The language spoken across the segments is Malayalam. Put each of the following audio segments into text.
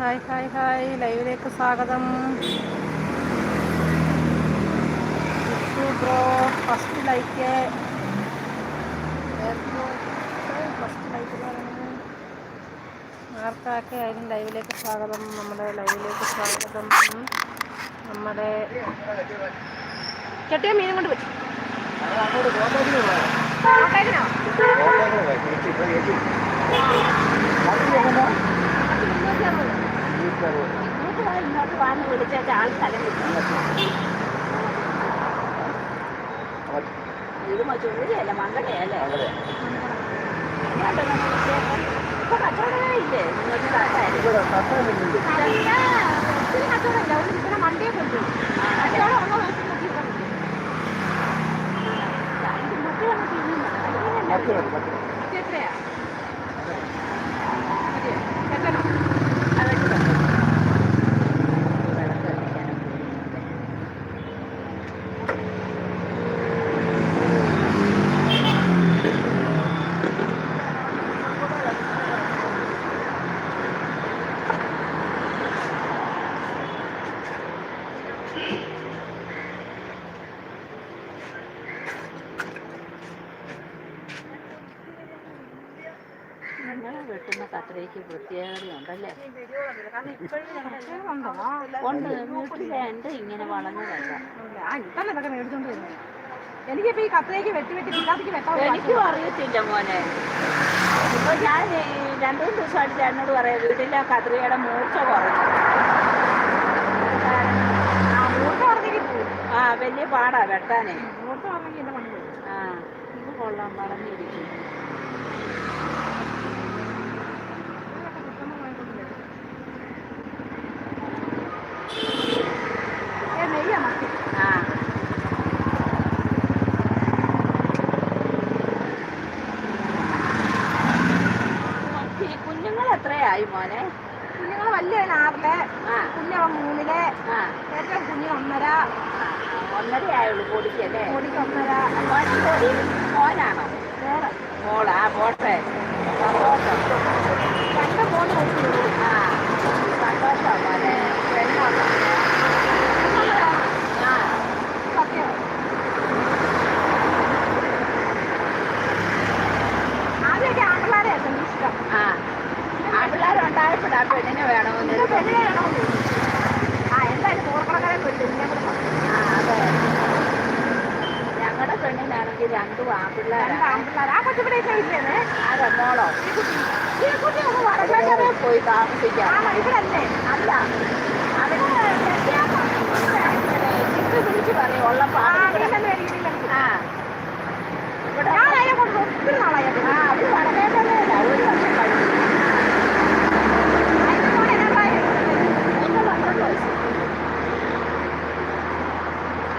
Hi hi hi. ലൈവിലേക്ക് സ്വാഗതം. Bro first like first like ആർക്കാക്കെ ആയാലും ലൈവിലേക്ക് സ്വാഗതം. നമ്മുടെ ലൈവിലേക്ക് സ്വാഗതം. നമ്മുടെ ചെട്ടിയ മീനും കൊണ്ട് പറ്റും. ഇത് ചുള്ളിയല്ല മങ്കടയല്ലേ ഇപ്പൊ കച്ചവടമേ ഇല്ലേ നിങ്ങൾക്ക് കച്ചവടമില്ല ഒരു ഇവിടെ മണ്ടിയെ കൊണ്ടു കച്ചവടം ഉള്ള ദിവസം നോക്കിയിട്ടാ മതി. വെട്ടുന്ന കത്രയ്ക്ക് പ്രത്യേകതയുണ്ടല്ലേ ഉണ്ട്? വീട്ടിലെ എന്റെ ഇങ്ങനെ വളഞ്ഞതല്ല എനിക്കിപ്പോ ഈ കത്രയ്ക്ക് വെട്ടി വെട്ടി പിള്ളാത്തിക്ക് വെട്ടാൻ എനിക്കും അറിയത്തില്ല മോനെ. ഇപ്പൊ ഞാൻ രണ്ടു മൂന്ന് ദിവസമായിട്ട് ചേട്ടനോട് പറയാം വീട്ടിലെ കത്രികയുടെ മൂർച്ച കുറഞ്ഞു. ആ മൂർച്ച പറഞ്ഞെങ്കിൽ ആ വലിയ പാടാ വെട്ടാനേ. മൂർത്ത പറഞ്ഞെങ്കിൽ എന്റെ പണി ആ ഇത് കൊള്ളാം വളഞ്ഞിരിക്കും ഇതൊക്കെ കിട്ടുന്ന വാങ്ങിക്കൊണ്ട് വരും. ഏ നെയ്യാ മത്തി ആ ഈ കുഞ്ഞുങ്ങൾ എത്രയായി മോനെ? കുഞ്ഞുങ്ങൾ വലിയ ആറിൽ കുഞ്ഞവൻ മൂന്നിൽ ഏറ്റവും കുഞ്ഞു ഒന്നര. ഒന്നരയായുള്ളൂ പൊടിക്കല്ലേ കോടിക്ക് ഒന്നര. മോനാണോ? മോളാ പോട്ടെ സന്തോഷം. രണ്ട് ആ സന്തോഷം മോനെ. പെണ്ണാണോ ആ സത്യം ആദ്യമൊക്കെ ആൺപിള്ളേരെ ആയിരുന്നു ഇഷ്ടം ആ പെണ്ണിനെ വേണമെന്ന് ഇത് പെണ്ണിനെ വേണമെന്ന്. ആ എന്തായാലും തോർക്കണക്കാരെ പെണ്ണ് ഇതിനെ ആ അതെ. ഞങ്ങളുടെ പെണ്ണിനാണെങ്കിൽ രണ്ടു ആൺപിള്ളേരാണ് ആൺപിള്ളേർ ആ കൊച്ചു ഇവിടെ ഇരിക്കുന്നേ? ആരാ മോളോ. വടക്കേക്കര പോയി താമസിക്കാം. ഇവിടല്ലേ അല്ല. അവിടെ പിടിച്ച് പറയും. ഉള്ള ആ ആ. ഇവിടെ അത്. ആ അത് വടക്കേക്കരയല്ല ഒരു വർഷം കഴിഞ്ഞു അതിന്റെ മോനെ എന്നാ പ്രായം? മൂന്ന് പന്ത്രണ്ട് വയസ്സ്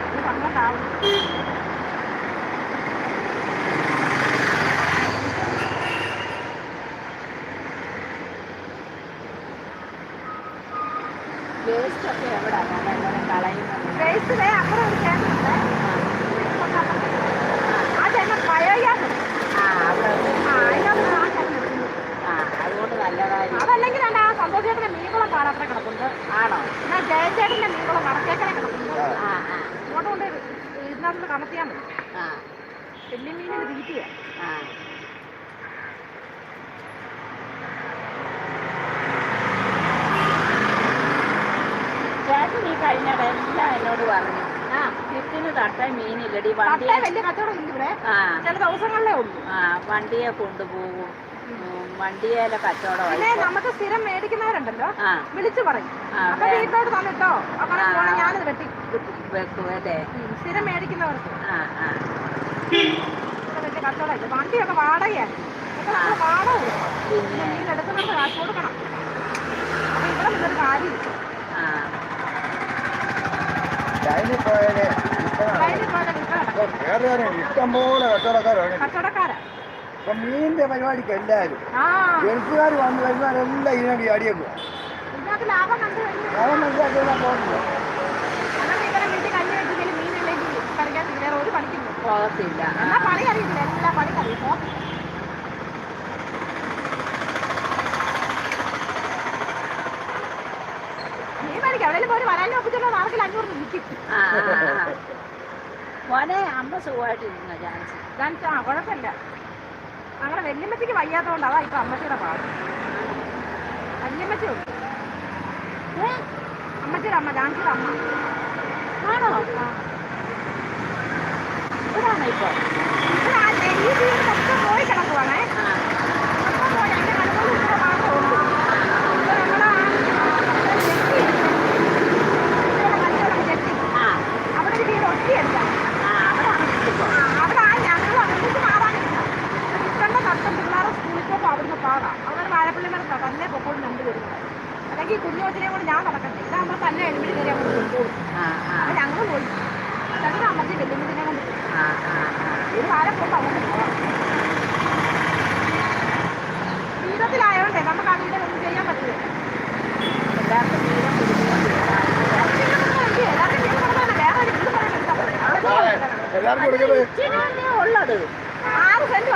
ഇത് പന്ത്രണ്ടാവും. വേസ്റ്റ് ഒക്കെ എവിടെ അങ്ങനെ കളയുന്നത് വേസ്റ്റ് ദേ അപ്പുറം ഒരു ചേട്ടനുണ്ട്. ആ ചേട്ടൻ ബയോഗ്യാസ് ഉണ്ട്. ആ അവിടെ ആ അതിനകത്ത് ആ ചേട്ടൻ എടുക്കുന്നു. ആ അതുകൊണ്ട് നല്ല കാര്യം അതല്ലെങ്കിൽ വേണ്ട ആ സന്തോഷ് ചേട്ടന്റെ മീൻകുളം പാടാത്ര കിടപ്പുണ്ട് ആണോ എന്നാ ജയൻ ചേട്ടന്റെ മീൻകുളം വടക്കേക്കരെ കിടപ്പുണ്ട് ആ ആ ഇങ്ങോട്ട് കൊണ്ട് ഇതിനകത്ത് കമത്തിയാൽ മതി ആ വലിയ മീനിന് തീറ്റിയാ ആ ചേട്ടൻ ഈ കഴിഞ്ഞിടെ എല്ലാം എന്നോട് പറഞ്ഞു. ആ ഫിഫ്റ്റിന് തട്ട മീനില്ലടി തട്ടേ വണ്ടിയെ വലിയ കച്ചവടം ഇല്ല ഇവിടെ. ആ. ചില ദിവസങ്ങളിലേ ഉള്ളൂ. ആ വണ്ടിയെ കൊണ്ടുപോകും. വണ്ടിയേലെ കച്ചവടം പിന്നെ നമുക്ക് സ്ഥിരം മേടിക്കുന്നവരുണ്ടല്ലോ. ആ. വിളിച്ചു പറയും. ആ, അപ്പൊ വേ- വീട്ടിലോട്ട് തന്നിട്ടോ? അങ്ങനെ ആ. പോണെ ഞാനത് വെട്ടി വെക്കും. വെക്കും അല്ലേ? ഉം, സ്ഥിരം മേടിക്കുന്നവർക്ക്. ആ ആ. ഇവിടെ വലിയ കച്ചവടമില്ല വണ്ടിയൊക്കെ വാടകയാണ്. ഇതൊക്കെ വാടക കൊടുക്കണം. പിന്നെ? പിന്നെ മീൻ എടുക്കുന്നവർക്ക് കാശ് കൊടുക്കണം. അപ്പൊ ഇവിടെ നിന്നൊരു കാര്യം ആ ലൈനിൽ പോയാൽ വേറെ ഇഷ്ടം പോലെ കച്ചവടക്കാരാണ്. കച്ചവടക്കാരാ? ഇപ്പൊ മീനിന്റെ പരിപാടിക്ക് എല്ലാരും. ആ. ഗൾഫുകാർ വന്നു വരുന്നവരെല്ലാം ഇതിനടി ഇതിനകത്ത് ലാഭം മനസ്സിലാക്കിയാൽ പോകുന്നില്ല ഒരു പണിക്കും പോകില്ല. പോകത്തില്ല. എന്നാ പണി അറിയത്തില്ല. എല്ലാ പണി അറിയുമോ നിൽക്കും അഞ്ഞൂറ് ആ. മോനെ അമ്മ സുഖമായിട്ടിരുന്നു ജാൻസി. ജാൻസി ആ കുഴപ്പമില്ല. അങ്ങനെ വല്യമ്മച്ചിക്ക് വയ്യാത്തതുകൊണ്ട് അതാ ഇപ്പൊ അമ്മച്ചിയുടെ പാട്. വല്യമ്മച്ചി ഉണ്ട്? അമ്മച്ചിയുടെ അമ്മ ജാൻസിയുടെ അമ്മ. ആണോ? ആ. ഇവിടാണോ ഇപ്പൊ ഈ വീട് പോയി കിടക്കുവാണേ ആ മൊത്തം പോയി അതിന്റെ കടകളും ഇവിടെ മാത്രമേ ഉള്ളൂ ഇപ്പൊ ഞങ്ങളുടെ ആ ജെട്ടി ഇവിടെ കച്ചവടം ജെട്ടി ആ അവിടെ ഒരു വീട് ഒറ്റിയെടുക്കാം ആ അവിടാണ് ഇപ്പൊ ആ, അവിടെ ആ ഞങ്ങൾ അങ്ങോട്ട് മാറാനില്ല ഇഷ്ടണ്ട നഷ്ടം പിള്ളേരെ സ്കൂളിൽ പോകുമ്പോൾ അവിടുന്ന് പാടാം അവിടെ വാഴപ്പള്ളി മരത്താ തന്നെ പൊക്കോളും രണ്ട് വരുന്നത് കുഞ്ഞുകൊച്ചിനെ കൊണ്ട് ഞാൻ നടക്കട്ടെ. ഇതാകുമ്പോൾ തന്നെ എഴുപടി കയറി അങ്ങോട്ട് കൊണ്ടുപോകും ആ ആ. അപ്പോൾ ഞങ്ങൾ പോയി. അല്ലെങ്കിൽ അമ്മച്ചി വെല്ലുമ്പിനെ കൊണ്ട്. പോയി. ആ ആ ആ. ഒരു വാരം പോകുമ്പോൾ അങ്ങോട്ട് പോവാം ജീവിതത്തിലായോണ്ടേ നമുക്ക് അതിന്റെ ഒന്നും ചെയ്യാൻ പറ്റില്ല. എല്ലാവർക്കും എടുക്കാം എല്ലാവർക്കും ഉള്ളത് ആറ് സെന്റും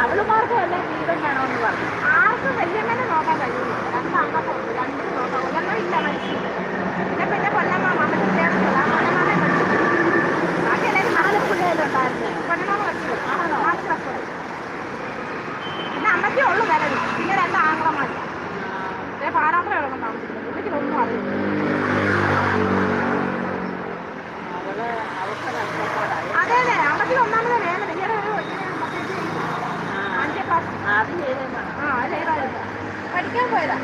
അവളുമാർക്കും എല്ലാം വീടും വേണമെന്ന് പറഞ്ഞു. വല്യമ്മനെ നോക്കാൻ കഴിയുന്നില്ല. രണ്ട് അംഗത്തുണ്ട് രണ്ടും നോക്കാം ഒരെണ്ണം ഇല്ല മനുഷ്യൻ പിന്നെ പിന്നെ കൊല്ലമ്മ മാമൻ ചേർന്നില്ല കൊല്ലമാമെ ബാക്കി എല്ലാവരും നാല് പിള്ളേരുണ്ടായിരുന്നു കൊല്ലമാമ വെച്ചു നാല് ക്ലസ് പിന്നെ അമ്മയ്ക്കേ ഉള്ളൂ നിലവിൽ പിന്നെ രണ്ട് ആംഗ്ലമാർ ഇതേ പാരാത്ര എഴുതുമ്പോൾ താമസിക്കുന്നത് ഇതിലൊന്നും അറിയില്ല അവൾ അവൾക്ക് കഷ്ടപ്പാടായി അതെ അതെ അമ്മയ്ക്ക് ഒന്നാമത് വേദന ഈയിടെ ഒരു ഇങ്ങനെ മെസ്സേജ് ചെയ്തു അഞ്ചേ ക്ലാസ് അത് ചെയ്തേക്കണം ആ അത് ചെയ്തായിരുന്നു പഠിക്കാൻ പോയതാ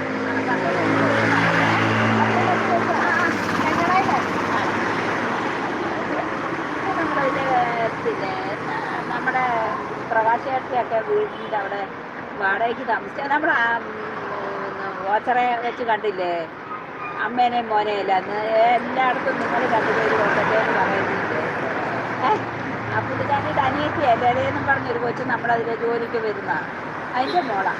നമ്മുടെ പ്രകാശേട്ടയൊക്കെ വീടിന്റെ അവിടെ വാടകയ്ക്ക് താമസിച്ച നമ്മുടെ ആ, ഓച്ചറെ വെച്ച് കണ്ടില്ലേ അമ്മേനെയും മോനെയില്ല അന്ന് എല്ലായിടത്തും നിങ്ങൾ കണ്ടുപോയി ഉണ്ടല്ലേ എന്ന് പറയുന്നില്ലേ ഏ ആ പുള്ളിക്കാരിയുടെ അനിയത്തിയല്ലേ അതേന്നും പറഞ്ഞൊരു കൊച്ചു നമ്മുടെ അതിലെ ജോലിക്ക് വരുന്ന. അതിന്റെ മോളാ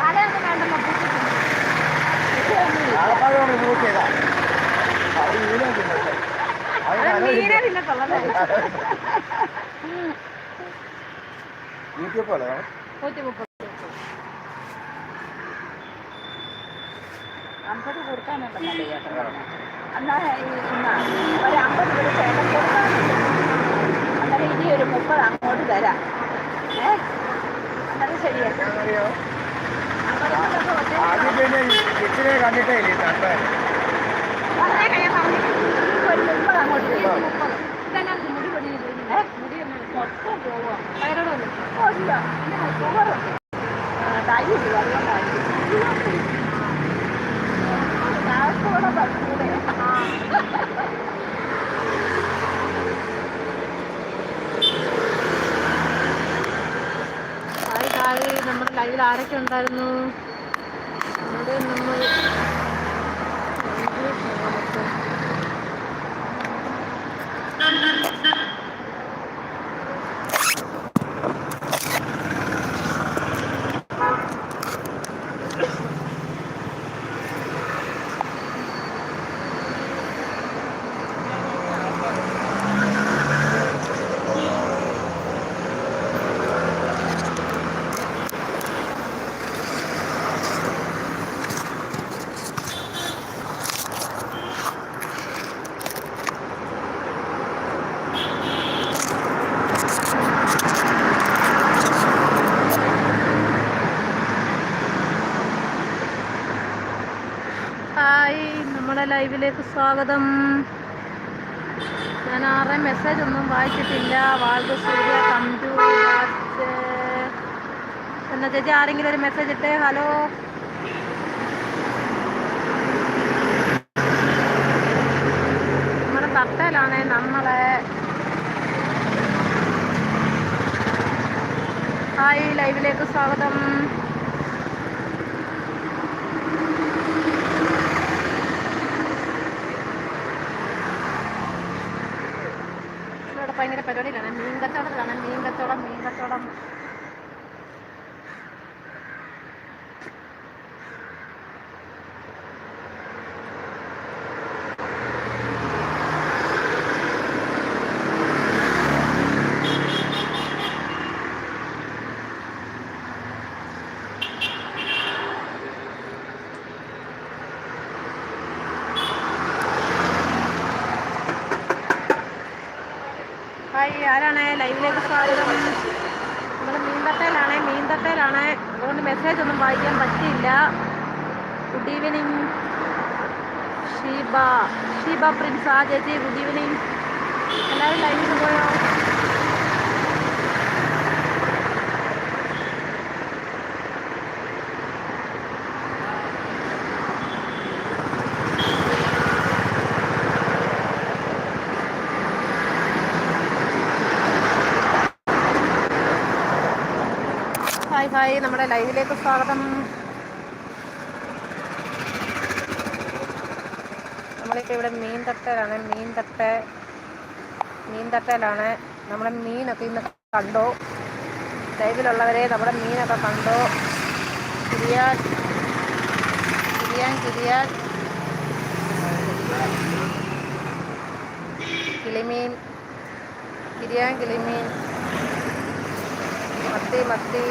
തലയൊന്നും വേണ്ടല്ലോ പൂച്ചിക്ക് ആളപ്പാടാണ് യൂസ് ചെയ്താ അത് വീണോ തിന്നട്ടെ അത് അത് നല്ല മീനെ തിന്നത്തുള്ളത് വീട്ടിൽ പോലെ നൂറ്റി മുപ്പത് അമ്പത് കൊടുക്കാനുണ്ടെന്നല്ലേ ചേട്ടൻ പറഞ്ഞത്? എന്നാ ഈ ഇന്നാ ഒരു അമ്പത് രൂപ ചേട്ടൻ കൊടുക്കാനുണ്ട്. അന്നേരം ഇനി ഒരു മുപ്പത് അങ്ങോട്ട് തരാം. ഏ? അന്നേരം അറിയോ അമ്പത് പിന്നെ ഇച്ചിരി കണ്ടിട്ടേ ഇല്ലേ കണ്ടേ വളരെ കഴിയാൻ പറഞ്ഞു ഒരു മുപ്പത് അങ്ങോട്ട് തരും മുപ്പത് ഇതെല്ലാം മുടി പൊടിയുന്നു ഏ? മുടി ഒന്നും മൊത്തം പോവാം തൈറോയിഡ് ഓ ഇല്ല ഇങ്ങനെ ഷുഗറുണ്ട് തൈരില്ല അതുകൊണ്ടായിരിക്കും കാസർഗോഡ് പറ്റൂടെ ഹായ് ഹായ് നമ്മുടെ ലൈവിൽ ആരൊക്കെ ഉണ്ടായിരുന്നു? അവിടെ നമ്മൾ ഹായ് നമ്മുടെ ലൈവിലേക്ക് സ്വാഗതം. ഞാൻ ആരുടെ മെസ്സേജ് ഒന്നും വായിച്ചിട്ടില്ല. വാൾഡ് സൂര്യ കണ്ടു. എന്നാ ചേച്ചി ആരെങ്കിലും ഒരു മെസ്സേജ് ഇട്ടേ? ഹലോ നമ്മുടെ തട്ടയിലാണേ നമ്മളെ. ഹായ് ലൈവിലേക്ക് സ്വാഗതം ഇവിടെ ഭയങ്കര പരിപാടിയിലാണ് മീൻ കച്ചവടത്തിലാണ് മീൻ കച്ചവടം മീൻ കച്ചവടം ഹായ് ആരാണ് ലൈവിലേക്ക് സ്വാഗതം. നമ്മൾ മീന്തട്ടയിലാണേ മീന്തട്ടയിലാണേ അതുകൊണ്ട് മെസ്സേജ് ഒന്നും വായിക്കാൻ പറ്റിയില്ല. Good evening Sheeba. Sheeba Prince ആ ചേച്ചി ഗുഡ് ഈവനിങ് എല്ലാവരും ലൈവിൽ പോയോ? ഹായ് ഹായ് നമ്മുടെ ലൈവിലേക്ക് സ്വാഗതം. നമ്മളിപ്പോൾ ഇവിടെ മീൻ തട്ടയിലാണ് മീൻ തട്ട മീൻ തട്ടയിലാണ് നമ്മുടെ മീനൊക്കെ ഇന്ന് കണ്ടോ? ലൈവിലുള്ളവരെ നമ്മുടെ മീനൊക്കെ കണ്ടോ? കിരിയാൻ കിരിയാൻ കിരിയാൻ കിളിമീൻ കിരിയാൻ കിളിമീൻ. മത്തി മത്തി.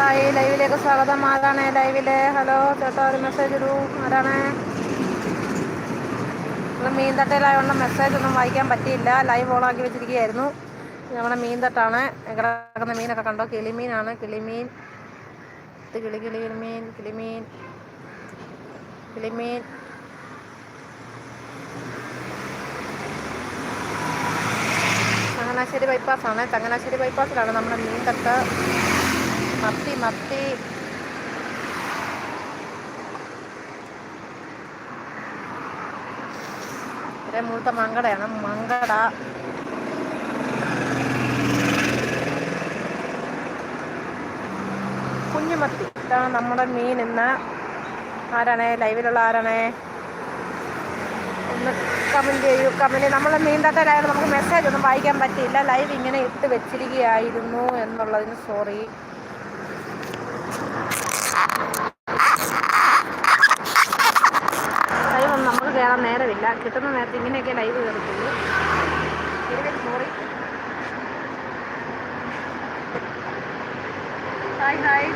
ഹായ് ലൈവിലേക്ക് സ്വാഗതം. ആരാണ് ലൈവിൽ? ഹലോ ചേട്ടാ ഒരു മെസ്സേജ് ഇടൂ. ആരാണ്? നമ്മൾ മീൻ തട്ടയിലായതുകൊണ്ട് മെസ്സേജ് ഒന്നും വായിക്കാൻ പറ്റിയില്ല. ലൈവ് ഓണാക്കി വെച്ചിരിക്കുകയായിരുന്നു. നമ്മുടെ മീൻ തട്ടാണ് കിടക്കുന്ന മീനൊക്കെ കണ്ടോ? കിളിമീനാണ്. കിളിമീൻ. കിളി കിളി കിളിമീൻ കിളിമീൻ. കിളിമീൻ. ചങ്ങനാശ്ശേരി ബൈപ്പാസാണ് ചങ്ങനാശ്ശേരി ബൈപ്പാസിലാണ് നമ്മുടെ മീൻ തട്ട് മത്തി മത്തി. ഇത്രയും മുഴുത്ത മങ്കടയാണ്. മങ്കട. കുഞ്ഞുമത്തി ഇതാണ് നമ്മുടെ മീൻ ഇന്ന്. ആരാണേ? ലൈവിലുള്ള ആരാണേ? ഒന്ന് കമന്റ് ചെയ്യൂ കമന്റ് നമ്മളെ മീൻ തട്ടലായാലും നമുക്ക് മെസ്സേജ് ഒന്നും വായിക്കാൻ പറ്റിയില്ല. ലൈവ് ഇങ്ങനെ ഇട്ട് വെച്ചിരിക്കുകയായിരുന്നു എന്നുള്ളതിന് സോറി ലൈവ് ഒന്നും നമുക്ക് കയറാൻ നേരമില്ല കിട്ടുന്ന നേരത്തെ ഇങ്ങനെയൊക്കെ live കയറത്തുള്ളൂ sorry hi hi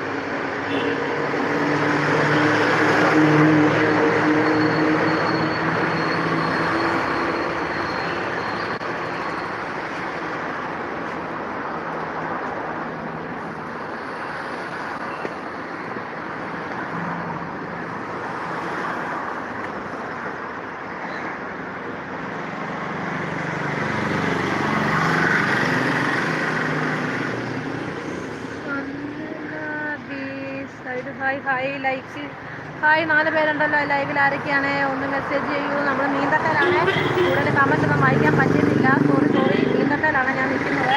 side hi hi like hi നാല് പേരുണ്ടല്ലോ. ലൈവിൽ ആരൊക്കെയാണ്? ഒന്ന് മെസ്സേജ് ചെയ്യൂ. നമ്മൾ നീന്തട്ടലാണ് കൂടുതൽ കമന്റ് ഒന്നും വായിക്കാൻ പറ്റുന്നില്ല. സോറി സോറി നീന്തട്ടലാണ് ഞാൻ നിൽക്കുന്നത്.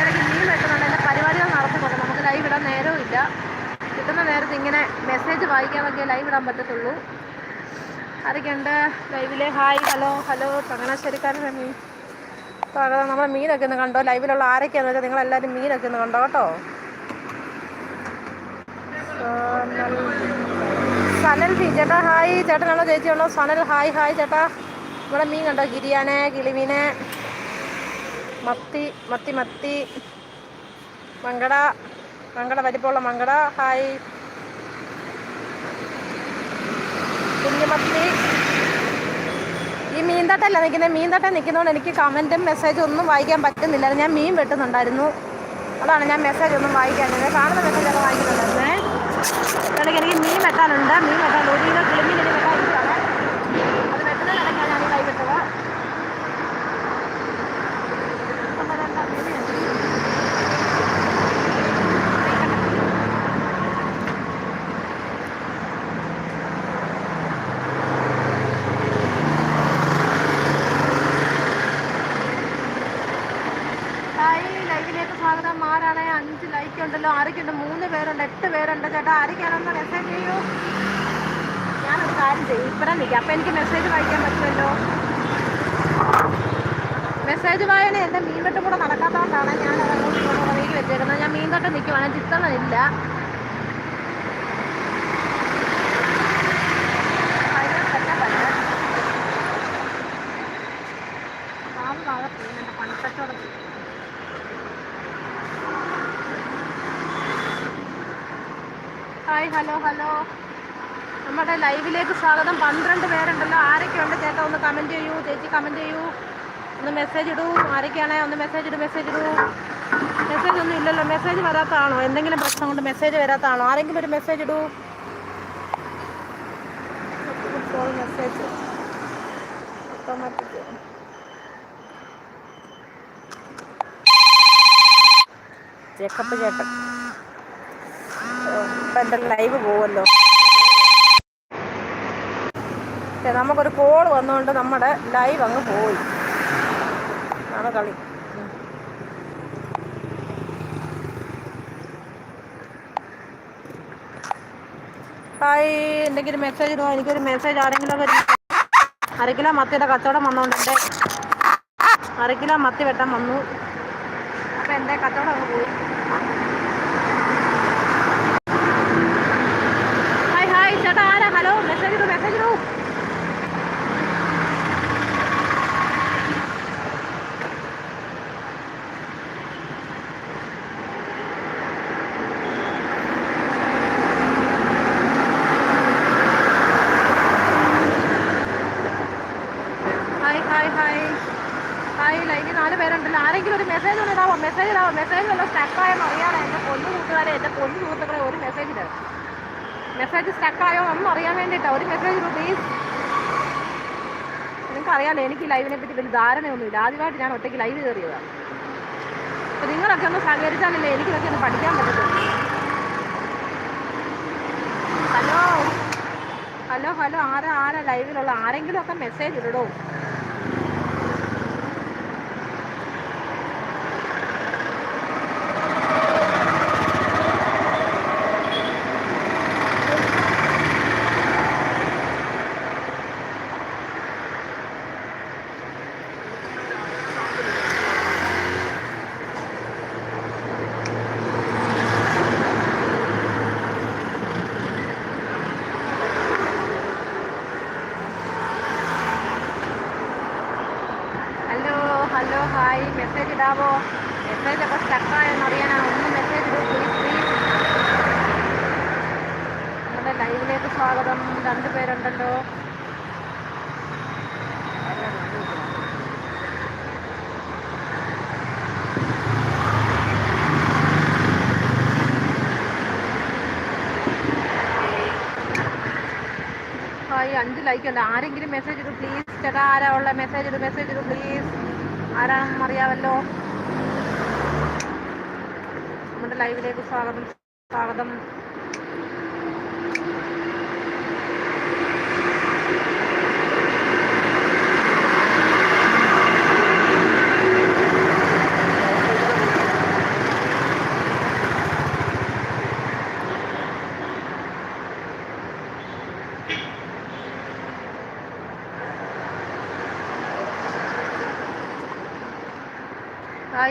ഇടയ്ക്ക് മീൻ വെട്ടുന്നുണ്ട് എന്റെ പരിപാടികൾ നടത്തുന്നുണ്ട് നമുക്ക് ലൈവ് ഇടാൻ നേരവും ഇല്ല. കിട്ടുന്ന നേരത്ത് ഇങ്ങനെ മെസ്സേജ് വായിക്കാനൊക്കെ ലൈവ് ഇടാൻ പറ്റത്തുള്ളൂ. ആരൊക്കെയുണ്ട്? ലൈവിലെ ഹായ് ഹലോ ഹലോ. ചങ്ങനാശ്ശേരിക്കാരൻ സ്വാഗതം നമ്മൾ മീനൊക്കെ ഒന്ന് കണ്ടോ? ലൈവിലുള്ള ആരൊക്കെയാണെന്ന് വെച്ചാൽ നിങ്ങളെല്ലാവരും മീനൊക്കെ ഒന്ന് കണ്ടോ? കേട്ടോ? സനൽ പി ചേട്ടാ ഹായ്. ചേട്ടനാണോ ചേച്ചിയാണോ? സനൽ ഹായ് ഹായ് ചേട്ടാ. ഇവിടെ മീൻ കണ്ടോ? ഗിരിയാനെ കിളിമീനെ. മത്തി മത്തി മത്തി. മങ്കട മങ്കട വലിപ്പമുള്ള മങ്കട. ഹായ്. കുഞ്ഞുമത്തി ഈ മീൻതട്ടല്ല നിൽക്കുന്നത് മീൻതട്ട നിൽക്കുന്നതുകൊണ്ട് എനിക്ക് കമന്റും മെസ്സേജും ഒന്നും വായിക്കാൻ പറ്റുന്നില്ല. ഞാൻ മീൻ വെട്ടുന്നുണ്ടായിരുന്നു. അതാണ് ഞാൻ മെസ്സേജ് ഒന്നും വായിക്കാൻ കാണുന്ന മെസ്സേജൊക്കെ വായിക്കുന്നുണ്ടായിരുന്നേ ഇടയ്ക്ക് എനിക്ക് മീൻ വെട്ടാനുണ്ട്. മീൻ വെട്ടാൻ ഒരു കിലോ കിളിമീൻ എനിക്ക് വെട്ടാൻ ഇരിക്കുകയാണ് അത് വെട്ടുന്നതിനിടയ്ക്കാണ് ഞാൻ ഈ കൈ വെട്ടുക ഒന്ന് രണ്ട് മൂന്ന് ലൈവിലേക്ക് സ്വാഗതം ആരാണ് അഞ്ച് ലൈക്ക് ഉണ്ടല്ലോ ആരൊക്കെയുണ്ട് മൂന്ന് പേരുണ്ട് എട്ട് പേരുണ്ട് ചേട്ടാ ആരൊക്കെയാണെന്ന് മെസ്സേജ് ചെയ്യൂ ഞാനൊരു കാര്യം ചെയ്യും ഇപ്പഴാ നിൽക്കാം അപ്പം എനിക്ക് മെസ്സേജ് വായിക്കാൻ പറ്റുമല്ലോ? മെസ്സേജ് വായന എന്റെ മീൻവെട്ടും കൂടെ നടക്കാത്തതുകൊണ്ടാണ് ഞാൻ അത് അങ്ങോട്ട് ഇങ്ങോട്ട് പുറകിൽ വെച്ചേക്കുന്നത്. ഞാൻ നിൽക്കുവാണ് താഴെ പോകുന്നുണ്ട് പണിക്കച്ചവടം ഹായ് ഹലോ ഹലോ നമ്മുടെ ലൈവിലേക്ക് സ്വാഗതം. പന്ത്രണ്ട് പേരുണ്ടല്ലോ. ആരൊക്കെയുണ്ട് ചേട്ടാ ഒന്ന് കമന്റ് ചെയ്യൂ. ചേച്ചി കമന്റ് ചെയ്യൂ. ഒന്ന് മെസ്സേജ് ഇടൂ. ആരൊക്കെയാണേ? ഒന്ന് മെസ്സേജ് ഇടൂ മെസ്സേജ് ഇടൂ. മെസ്സേജ് ഒന്നും ഇല്ലല്ലോ. മെസ്സേജ് വരാത്തതാണോ? എന്തെങ്കിലും പ്രശ്നം കൊണ്ട് മെസ്സേജ് വരാത്തതാണോ? ആരെങ്കിലും ഒരു മെസ്സേജ് ഇടൂ. മെസ്സേജ് ചെക്കപ്പ് ചേട്ടൻ ഇപ്പം എന്റെ ലൈവ് പോവല്ലോ. പക്ഷേ നമുക്കൊരു കോൾ വന്നുകൊണ്ട് നമ്മുടെ ലൈവ് അങ്ങ് പോയി. ആണ് കളി. ഹായ് എന്തെങ്കിലും മെസ്സേജ് ഇടുമോ എനിക്കൊരു മെസ്സേജ് ആരെങ്കിലും ഒക്കെ അരക്കിലോ അര കിലോ മത്തിയുടെ കച്ചവടം വന്നുകൊണ്ടുണ്ട് അരക്കിലോ അര കിലോ മത്തി വെട്ടാൻ വന്നു. അപ്പം എന്റെ കച്ചവടം അങ്ങ് പോയി ഹായ് ഹായ് ചേട്ടാ ആരാ ഹലോ മെസ്സേജ് ഇടൂ മെസ്സേജ് ഇടൂ ഹായ് ഹായ് ഹായ് ഹായ് ലൈനിൽ നാല് പേരുണ്ടല്ലോ ആരെങ്കിലും ഒരു മെസ്സേജ് ഒന്ന് ഇടാവോ മെസ്സേജ് ഇടാവോ മെസ്സേജ് വല്ല സ്റ്റക്കായെന്ന് അറിയാതെ എന്റെ പൊന്നു കൂട്ടുകാരെ എന്റെ പൊന്നു സുഹൃത്തുക്കളെ ഒരു മെസ്സേജ് ഇടുക മെസ്സേജ് സ്റ്റക്കായോ ഒന്നും അറിയാൻ വേണ്ടിയിട്ടാണ്. ഒരു മെസ്സേജ് പ്ലീസ് നിങ്ങൾക്ക് അറിയാലോ എനിക്ക് ലൈവിനെ പറ്റി വലിയ ധാരണയൊന്നുമില്ല. ആദ്യമായിട്ട് ഞാൻ ഒറ്റയ്ക്ക് ലൈവ് കയറിയതാണ്. അപ്പോൾ നിങ്ങളൊക്കെ ഒന്ന് സഹകരിച്ചാലല്ലേ എനിക്കിതൊക്കെ ഒന്ന് പഠിക്കാൻ പറ്റത്തുള്ളൂ. ഹലോ? ഹലോ ഹലോ ആരാ ആരാ ലൈവിലുള്ള ആരെങ്കിലും ഒക്കെ മെസ്സേജ് ഇടടോ ഹലോ ഹലോ ഹായ് സ്റ്റക്കായെന്ന് അറിയാനാണ് ഒന്ന് മെസ്സേജ് ഇടൂ പ്ലീസ് പ്ലീസ് നമ്മുടെ ലൈവിലേക്ക് സ്വാഗതം രണ്ട് പേരുണ്ടല്ലോ ഹായ് അഞ്ച് ലൈക്ക് ഉണ്ട് ആരെങ്കിലും മെസ്സേജ് ഇടൂ പ്ലീസ് ചേട്ടാ ആരാ ഉള്ള? മെസ്സേജ് ഇടൂ മെസ്സേജ് ഇടൂ പ്ലീസ് ആരാണെന്നും അറിയാമല്ലോ നമ്മുടെ ലൈവിലേക്ക് സ്വാഗതം സ്വാഗതം.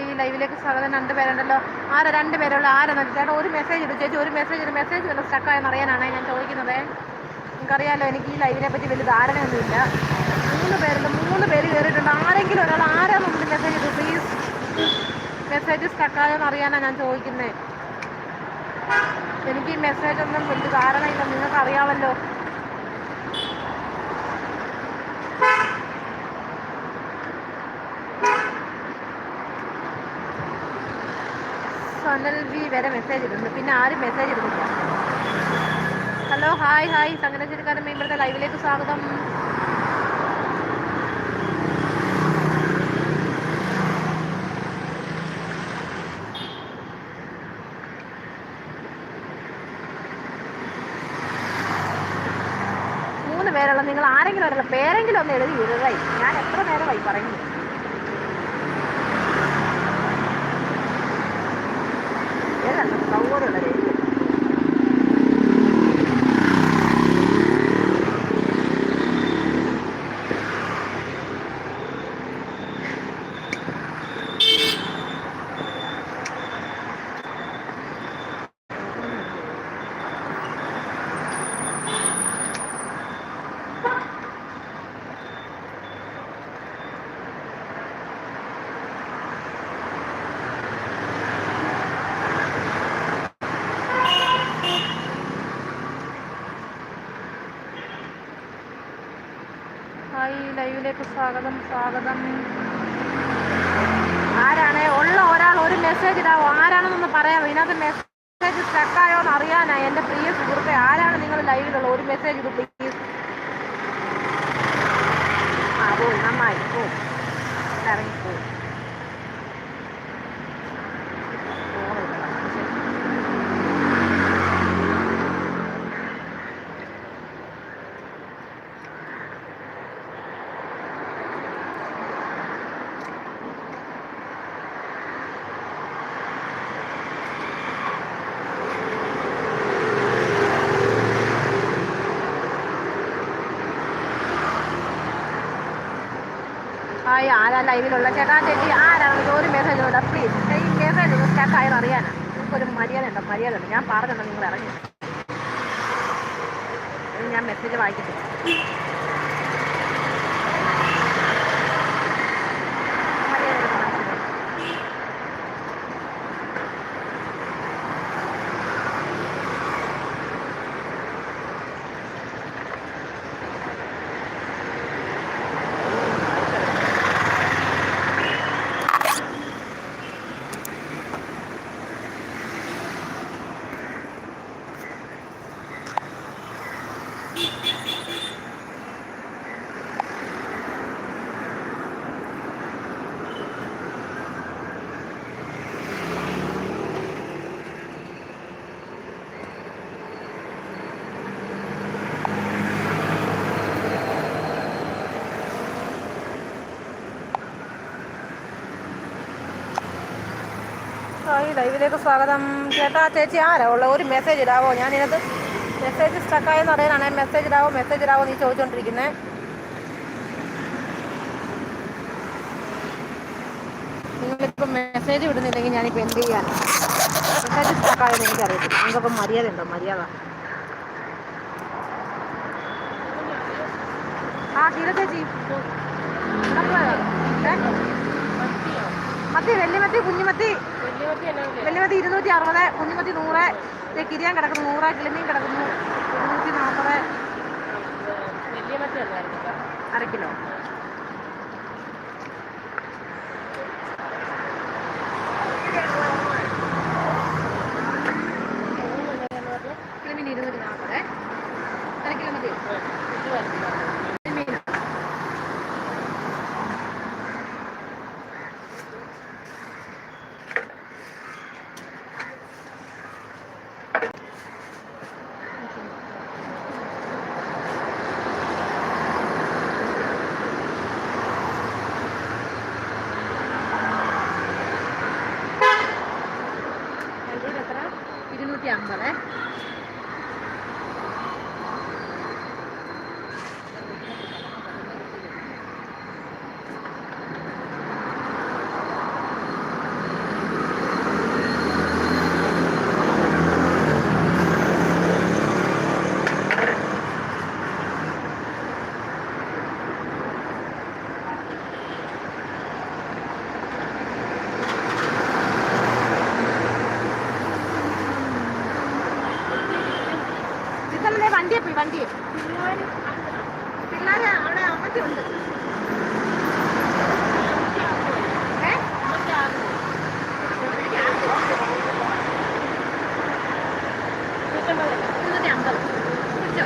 ഈ ലൈവിലേക്ക് സ്വാഗതം. രണ്ട് പേരുണ്ടല്ലോ. ആരാ? രണ്ട് പേരുള്ള ആരാന്ന് ചേട്ടാ ഒരു മെസ്സേജ് ഇടും ചേച്ചി ഒരു മെസ്സേജ് ഇടും മെസ്സേജ് വല്ല സ്റ്റക്കായെന്ന് അറിയാനാണ് ഞാൻ ചോദിക്കുന്നത്. നിങ്ങൾക്കറിയാലോ എനിക്ക് ഈ ലൈവിനെ പറ്റി വലിയ ധാരണയൊന്നുമില്ല. മൂന്ന് പേരുണ്ട്. മൂന്ന് പേര് കയറിയിട്ടുണ്ട് ആരെങ്കിലും ഒരാൾ ആരാന്നൊന്ന് മെസ്സേജ് ഇടും പ്ലീസ് മെസ്സേജ് സ്റ്റക്കായെന്ന് അറിയാനാണ് ഞാൻ ചോദിക്കുന്നത് എനിക്ക് ഈ മെസ്സേജ് ഒന്നും വലിയ ധാരണയില്ല. നിങ്ങൾക്ക് അറിയാമല്ലോ വരെ മെസ്സേജ് ഇടുന്നു. പിന്നെ ആരും മെസ്സേജ് ഇടുന്നില്ല. ഹലോ ഹായ് ഹായ് സംഗനചരിക്കാരൻ മെമ്പറുടെ ലൈവിലേക്ക് സ്വാഗതം. മൂന്ന് പേരുള്ള നിങ്ങൾ ആരെങ്കിലും ഒരാളെ പേരെങ്കിലും ഒന്ന് എഴുതി വിടുകയായി ഞാൻ എത്ര നേരമായി പറയുന്നു? ലൈവിലേക്ക് സ്വാഗതം സ്വാഗതം. ആരാണ്? ഉള്ള ഒരാൾ ഒരു മെസ്സേജ് ഇടാവോ ആരാണെന്നൊന്ന് പറയാമോ? ഇതിനകത്ത് മെസ്സേജ് സ്റ്റക്കായോ എന്ന് അറിയാനാ? എന്റെ പ്രിയ സുഹൃത്തെ ആരാണ് നിങ്ങൾ ലൈവിലുള്ള? ഒരു മെസ്സേജ് ഇത് പ്ലീസ് ആ പോയി നന്നായി പോ ഇറങ്ങിപ്പോ ആരാ ചേട്ടാ ചേച്ചി ആരാണ്? മെസ്സേജ് ഉണ്ട് പ്ലീസ് ഈ മെസ്സേജ് ഒന്ന് സ്റ്റക്കായെന്ന് അറിയാനാണ് ഒരു മര്യാദ ഉണ്ട് മര്യാദ ഉണ്ട് ഞാൻ പറഞ്ഞുണ്ടോ നിങ്ങൾ ഇറങ്ങി. ഞാൻ മെസ്സേജ് വായിക്കത്തില്ല മര്യാദ ഹായ് ലൈവിലേക്ക് സ്വാഗതം. ചേട്ടാ ചേച്ചി ആരാ ഉള്ള ഒരു മെസ്സേജ് ഇടാവോ? ഞാൻ ഇതിനകത്ത് മെസ്സേജ് സ്റ്റക്കായെന്ന് അറിയാനാണ്. മെസ്സേജ് ഇടാവോ? മെസ്സേജ് ഇടാവോ നീ ചോദിച്ചുകൊണ്ടിരിക്കുന്നത് നിങ്ങളിപ്പോൾ മെസ്സേജ് വിടുന്നില്ലെങ്കിൽ ഞാനിപ്പോൾ എന്ത് ചെയ്യാൻ മെസ്സേജ് സ്റ്റക്കായെന്ന് എനിക്കറിയത്തില്ല. നിങ്ങൾക്കൊക്കെ മര്യാദ ഉണ്ടോ? മര്യാദ. ആ തീരെ ചേച്ചി? മത്തി. വെള്ളിമത്തി കുഞ്ഞിമത്തി. വെള്ളിമത്തി ഇരുന്നൂറ്റി അറുപത് മുന്നൂറ്റി നൂറ്. കിരിയാൻ കിടക്കുന്നു നൂറ് കിളിമീൻ കിടക്കുന്നു. ഇരുന്നൂറ്റി നാൽപ്പത് അര കിലോ കിളിമീൻ ഇരുന്നൂറ്റി നാൽപ്പത് അര കിലോ മതി കിളിമീൻ ഇതിന് എത്ര ഇരുന്നൂറ്റി അമ്പത് ഇതല്ലേ വണ്ടിയെ. പിള്ളേർ പിള്ളേര് അവിടെ അമ്മച്ചി ഉണ്ട് ഏ? ഇരുന്നൂറ്റി അമ്പത് പിടിച്ചോ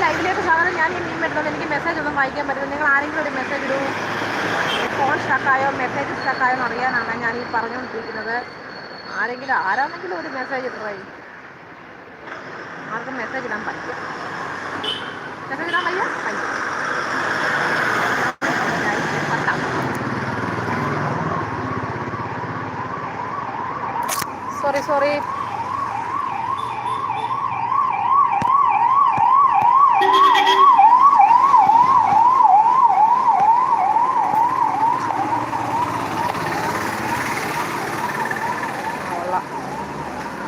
ലൈവിലേക്ക് സ്വാഗതം ഞാൻ ഈ മീൻ വരുന്നത് എനിക്ക് മെസ്സേജ് ഒന്നും വായിക്കാൻ പറ്റില്ല നിങ്ങൾ ആരെങ്കിലും ഒരു മെസ്സേജ് ഇടൂ ഫോൺ സ്റ്റക്കായോ മെസ്സേജ് സ്റ്റക്കായോ എന്ന് അറിയാനാണ് ഞാൻ ഈ പറഞ്ഞുകൊണ്ടിരിക്കുന്നത് ആരെങ്കിലും ആരാണെങ്കിലും ഒരു മെസ്സേജ് ഇട്ടേ ആർക്കും മെസ്സേജ് ഇടാൻ പറ്റില്ല മെസ്സേജ് ഇടാൻ വയ്യ വയ്യ പത്താം സോറി സോറി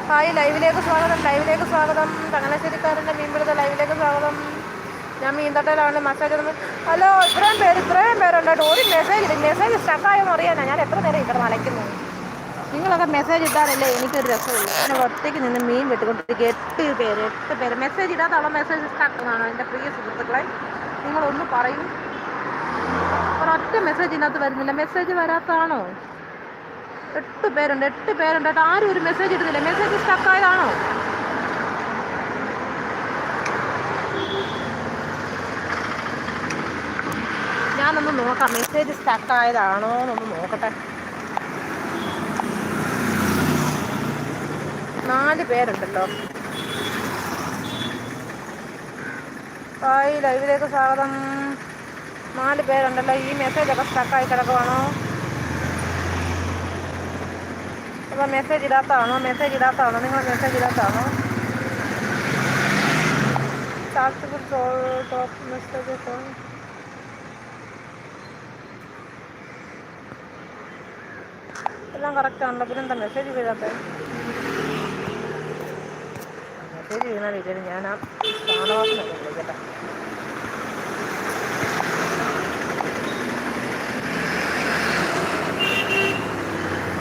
ഹായ് ലൈവിലേക്ക് സ്വാഗതം ലൈവിലേക്ക് സ്വാഗതം. ചങ്ങനാശ്ശേരിക്കാരന്റെ മീൻപിടുത്ത ലൈവിലേക്ക് സ്വാഗതം. ഞാൻ മീൻതട്ടയിലാണ് ഇടുന്നത് ഹലോ ഇത്രയും പേര് ഇത്രയും പേരുണ്ടായിട്ട് ഒരു മെസ്സേജ് മെസ്സേജ് സ്റ്റക്കായെന്ന് അറിയാനാണ് ഞാൻ എത്ര നേരം ഇവിടെ നനയ്ക്കുന്നു നിങ്ങളൊക്കെ മെസ്സേജ് ഇട്ടാലല്ലേ എനിക്കൊരു രസമുള്ളൂ. ഞാൻ ഒറ്റയ്ക്ക് നിന്ന് മീൻ വെട്ടിക്കൊണ്ടിരിക്കുക. എട്ട് പേര് എട്ട് പേര്. മെസ്സേജ് ഇടാത്തുള്ള മെസ്സേജ് സ്റ്റാക്കുന്നതാണ് എന്റെ പ്രിയ സുഹൃത്തുക്കളെ? നിങ്ങളൊന്ന് പറയും. ഒരൊറ്റ മെസ്സേജ് ഇതിനകത്ത് വരുന്നില്ല. മെസ്സേജ് വരാത്തതാണോ എട്ട് പേരുണ്ട് എട്ട് പേരുണ്ട്. കേട്ടോ ആരും ഒരു മെസ്സേജ് ഇടുന്നില്ല. മെസ്സേജ് സ്റ്റക്കായതാണോ ഞാനൊന്ന് നോക്കാം. മെസ്സേജ് സ്റ്റക്കായതാണോ എന്നൊന്ന് നോക്കട്ടെ. നാല് പേരുണ്ടല്ലോ. ഹായ് ലൈവിലേക്ക് സ്വാഗതം. നാല് പേരുണ്ടല്ലോ. ഈ മെസ്സേജ് ഒക്കെ സ്റ്റക്കായി കിടക്കുവാണോ? അപ്പോൾ മെസ്സേജ് ഇടാത്തതാണോ? മെസ്സേജ് ഇടാത്തതാണോ? നിങ്ങൾ മെസ്സേജ് ഇടാത്തതാണോ? എല്ലാം കറക്റ്റ് ആണല്ലോ. പിന്നെ എന്താ മെസ്സേജ് വീഴാത്തത് മെസ്സേജ് ഇല്ലേ ഞാൻ ആ സ്ഥാനവാസനൊക്കെ വിളിക്കട്ടെ